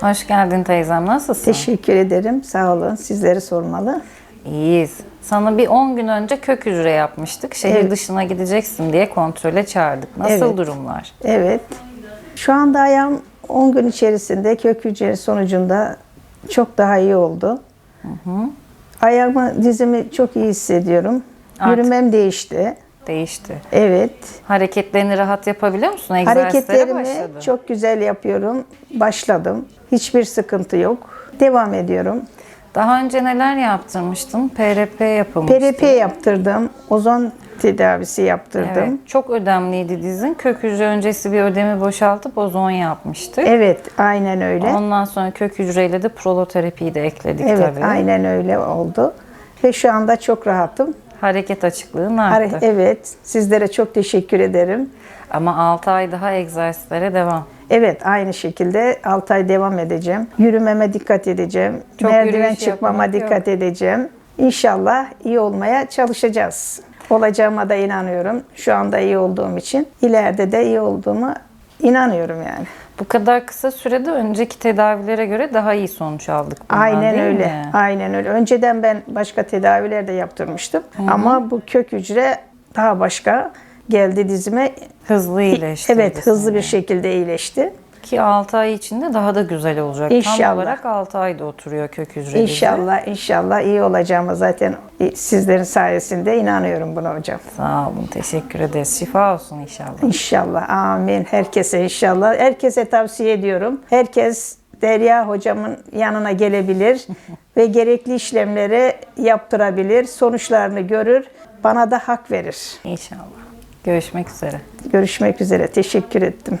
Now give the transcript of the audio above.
Hoş geldin teyzem. Nasılsın? Teşekkür ederim. Sağ olun. Sizleri sormalı. İyiyiz. Sana bir 10 gün önce kök hücre yapmıştık. Şehir Evet. dışına gideceksin diye kontrole çağırdık. Nasıl Evet. durumlar? Evet. Şu anda ayağım 10 gün içerisinde kök hücre sonucunda çok daha iyi oldu. Ayağımı, dizimi çok iyi hissediyorum. Artık- Yürümem değişti. Değişti. Evet. Hareketlerini rahat yapabiliyor musun? Hareketlerimi başladın. çok güzel yapıyorum. Başladım. Hiçbir sıkıntı yok. Devam ediyorum. Daha önce neler yaptırmıştın? PRP yapılmıştı. PRP yaptırdım. Ozon tedavisi yaptırdım. Evet, çok ödemliydi dizin. Kök hücre öncesi bir ödemi boşaltıp ozon yapmıştık. Evet, aynen öyle. Ondan sonra kök hücreyle de proloterapiyi de ekledik Evet, tabii. aynen öyle oldu. Ve şu anda çok rahatım. Hareket açıklığın arttı. Evet, sizlere çok teşekkür ederim. Ama 6 ay daha egzersislere devam. Evet, aynı şekilde 6 ay devam edeceğim. Yürümeme dikkat edeceğim. Çok Merdiven yürüyüş çıkmama yapmak dikkat edeceğim. İnşallah iyi olmaya çalışacağız. Olacağıma da inanıyorum. Şu anda iyi olduğum için. ileride de iyi olduğumu inanıyorum yani. Bu kadar kısa sürede önceki tedavilere göre daha iyi sonuç aldık bundan Aynen değil öyle. mi? Aynen öyle. Önceden ben başka tedaviler de yaptırmıştım. Ama bu kök hücre daha başka geldi dizime. Hızlı iyileştirdi Evet, hızlı bir şekilde iyileşti. Ki 6 ay içinde daha da güzel olacak. Tam İnşallah. olarak 6 ayda oturuyor kök hücre. İnşallah, inşallah iyi olacağıma zaten sizlerin sayesinde inanıyorum buna hocam. Sağ olun. Teşekkür ederiz. Şifa olsun inşallah. İnşallah, amin. Herkese inşallah. Herkese tavsiye ediyorum. Herkes Derya hocamın yanına gelebilir ve gerekli işlemleri yaptırabilir. Sonuçlarını görür. Bana da hak verir. İnşallah. Görüşmek üzere. Görüşmek üzere. Teşekkür ettim.